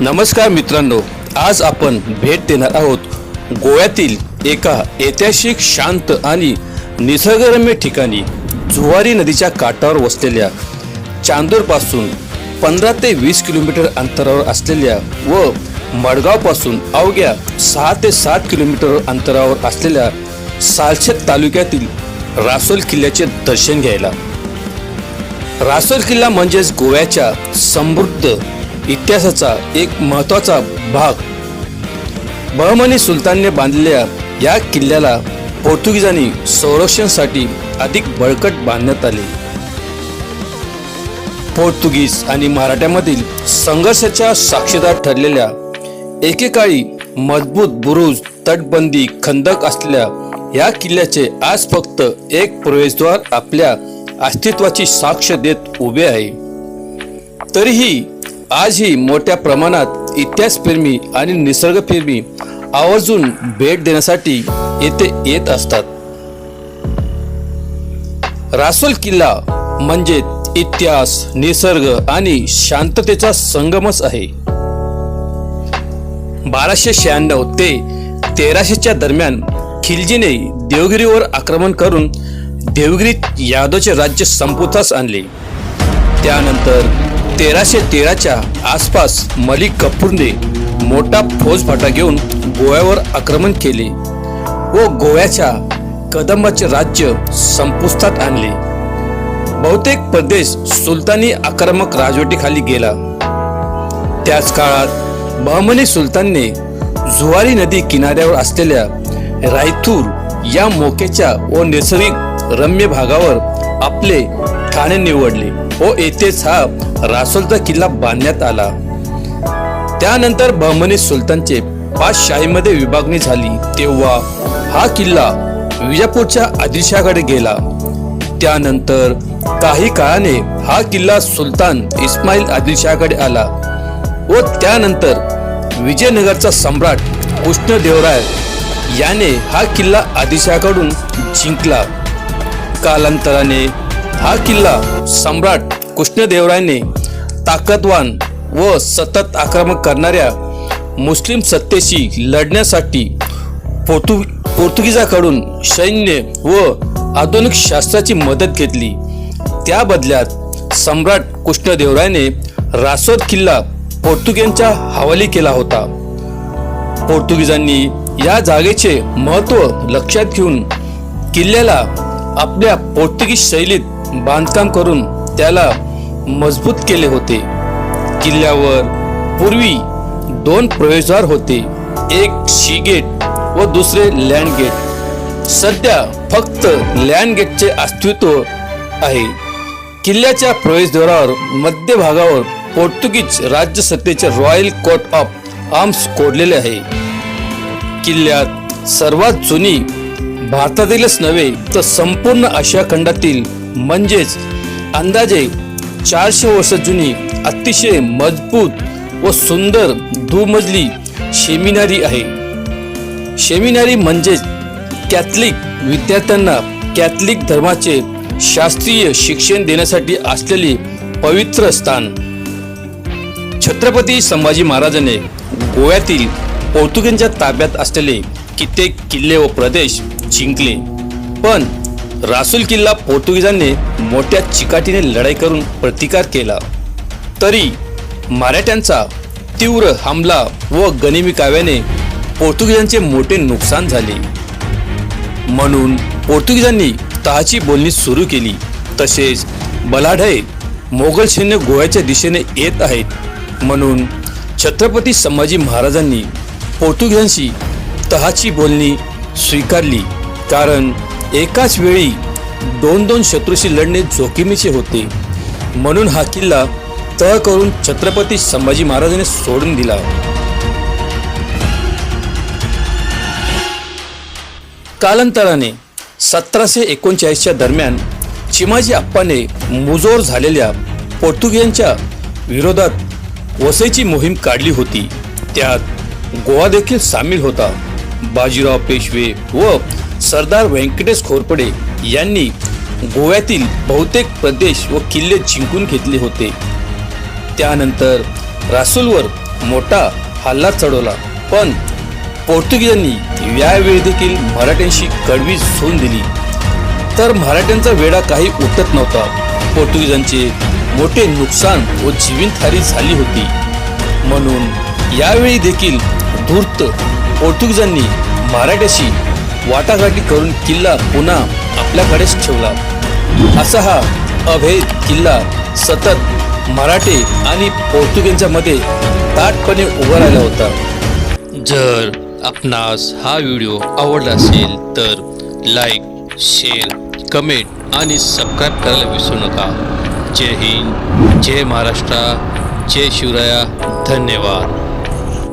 नमस्कार मित्रांनो आज आपण भेट देणार आहोत गोव्यातील एका ऐतिहासिक शांत आणि निसर्गरम्य ठिकाणी जुवारी नदीच्या काठावर वसलेल्या चांदूरपासून पंधरा ते वीस किलोमीटर अंतरावर असलेल्या व मडगावपासून अवघ्या सहा ते सात किलोमीटर अंतरावर असलेल्या सालशेत तालुक्यातील रासोल किल्ल्याचे दर्शन घ्यायला. रासोल किल्ला म्हणजेच गोव्याच्या समृद्ध इतिहासाचा एक महत्त्वाचा भाग. बहमनी सुलतानने बांधलेल्या या किल्ल्याला पोर्तुगीजांनी संरक्षणासाठी अधिक बळकट बांधण्यात आले. पोर्तुगीज आणि मराठ्यामधील संघर्षाच्या साक्षीदार ठरलेल्या एकेकाळी मजबूत बुरुज तटबंदी खंदक असलेल्या या किल्ल्याचे आज फक्त एक प्रवेशद्वार आपल्या अस्तित्वाची साक्ष देत उभे आहे. तरीही आजही मोठ्या प्रमाणात इतिहासप्रेमी आणि निसर्गप्रेमी आवर्जून भेट देण्यासाठी येथे येत असतात. रासोल किल्ला म्हणजे इतिहास निसर्ग आणि शांततेचा संगमच आहे. बाराशे शहाण्णव ते तेराशेच्या दरम्यान खिलजीने देवगिरीवर आक्रमण करून देवगिरीत यादवचे राज्य संपुतास आणले. त्यानंतर तेराशे तेराच्या आसपास मलिक कपूरने मोठा फौजफाटा घेऊन गोव्यावर आक्रमण केले व गोव्याच्या कदंबाचे राज्य संपुष्टात आणले. बहुतेक प्रदेश सुलतानी आक्रमक राजवटीखाली गेला. त्याच काळात बहमनी सुलतानने जुवारी नदी किनाऱ्यावर असलेल्या रायथूर या मोक्याच्या व नैसर्गिक रम्य भागावर आपले ठाणे निवडले. हो, व येथेच हा रासोलचा किल्ला बांधण्यात आला. त्यानंतर बहमनी सुलतानचे पाच शाहीमध्ये विभागणी झाली. तेव्हा हा किल्ला विजापूरच्या आदिलशाकडे गेला. त्यानंतर काही काळाने हा किल्ला सुलतान इस्माईल आदिलशाहकडे आला व त्यानंतर विजयनगरचा सम्राट कृष्णदेवराय याने हा किल्ला आदिलशाहकडून जिंकला. कालांतराने हा किल्ला सम्राट कृष्णदेवरायने ताकदवान व सतत आक्रमण करणाऱ्या मुस्लिम सत्तेशी लढण्यासाठी पोर्तु पोर्तुगीजाकडून सैन्य व आधुनिक शास्त्राची मदत घेतली. त्या बदल्यात सम्राट कृष्णदेवरायने रासोद किल्ला पोर्तुगीजांच्या हवाली केला होता. पोर्तुगीजांनी या जागेचे महत्त्व लक्षात घेऊन किल्ल्याला आपल्या पोर्तुगीज शैलीत बांधकाम करून त्याला मजबूत केले होते. किल्ल्यावर पूर्वी दोन प्रवेशद्वार होते. एक शी गेट व दुसरे लँड गेट. सध्या फक्त लँड गेटचे अस्तित्व आहे. किल्ल्याच्या प्रवेशद्वारावर मध्य भागावर पोर्तुगीज राज्यसत्तेचे रॉयल कोर्ट ऑफ आर्म्स कोडलेले आहे. किल्ल्यात सर्वात जुनी भारतातीलच नव्हे तर संपूर्ण आशिया खंडातील म्हणजेच अंदाजे चारशे वर्ष जुनी अतिशय मजबूत व सुंदर दुमजली शेमिनारी आहे. शेमिनारी म्हणजेच कॅथलिक विद्यार्थ्यांना कॅथलिक धर्माचे शास्त्रीय शिक्षण देण्यासाठी असलेले पवित्र स्थान. छत्रपती संभाजी महाराजांनी गोव्यातील पोर्तुगीजांच्या ताब्यात असलेले कित्येक किल्ले व प्रदेश जिंकले. पण रासुल किल्ला पोर्तुगीजांनी मोठ्या चिकाटीने लढाई करून प्रतिकार केला. तरी मराठ्यांचा तीव्र हमला व गनिमी काव्याने पोर्तुगीजांचे मोठे नुकसान झाले. म्हणून पोर्तुगीजांनी तहाची बोलणी सुरू केली. तसेच बलाढय मोगल सैन्य गोव्याच्या दिशेने येत आहेत. म्हणून छत्रपती संभाजी महाराजांनी पोर्तुगीजांशी तहाची बोलणी स्वीकारली. कारण एकाच वेळी दोन दोन शत्रूशी लढणे जोखमीचे होते. म्हणून हा किल्ला तह करून छत्रपती संभाजी महाराजांनी सोडून दिला. कालांतराने सतराशे एकोणचाळीसच्या दरम्यान चिमाजी अप्पाने मुजोर झालेल्या पोर्तुगीजांच्या विरोधात वसईची मोहीम काढली होती. त्यात गोवा देखील सामील होता. बाजीराव पेशवे व सरदार व्यंकटेश खोरपडे यांनी गोव्यातील बहुतेक प्रदेश व किल्ले जिंकून घेतले होते. त्यानंतर रासूलवर मोठा हल्ला चढवला पण पोर्तुगीजांनी यावेळी देखील मराठ्यांशी कडवी झोन दिली. तर मराठ्यांचा वेळा काही उठत नव्हता. पोर्तुगीजांचे मोठे नुकसान व जीवितहारी झाली होती. म्हणून यावेळी देखील धूर्त पोर्तुगीजांनी मराठ्याशी वाटाघाटी करून किल्ला पुन्हा आपल्याकडेच ठेवला. असा हा अभेद किल्ला सतत मराठे आणि पोर्तुगीजांच्या मध्ये ताटपणे उभा राहिला होता. जर आपणास हा व्हिडिओ आवडला असेल तर लाईक शेअर कमेंट आणि सबस्क्राईब करायला विसरू नका. जय हिंद जय महाराष्ट्र जय शिवराया. धन्यवाद.